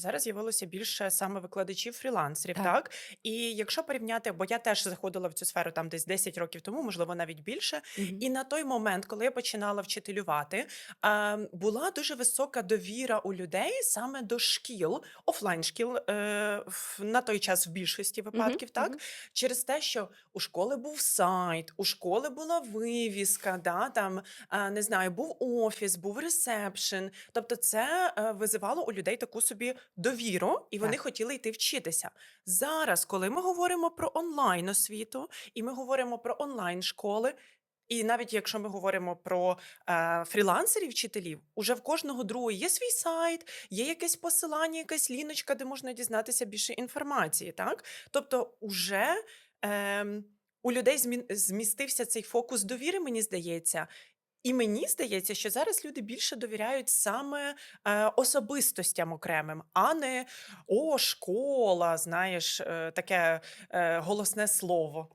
Зараз з'явилося більше саме викладачів фрілансерів, Так. так? І якщо порівняти, бо я теж заходила в цю сферу там десь 10 років тому, можливо, навіть більше. Мгм. І на той момент, коли я починала вчителювати, е, була дуже висока довіра у людей саме до шкіл, офлайн шкіл е, на той час в більшості випадків, так? мгм. Через те, що у школи був сайт, у школи була вивіска, да, там, е, не знаю, був офіс, був ресепшн. Тобто, це е, визивало у людей таку собі довіру, і вони Так. хотіли йти вчитися. Зараз, коли ми говоримо про онлайн освіту, і ми говоримо про онлайн школи. І навіть якщо ми говоримо про е, фрілансерів, вчителів, уже в кожного другого є свій сайт, є якесь посилання, якась ліночка, де можна дізнатися більше інформації. Так? Тобто, уже ем, у людей змістився цей фокус довіри, мені здається. І мені здається, що зараз люди більше довіряють саме е, особистостям окремим, а не о, школа, знаєш, е, таке е, голосне слово.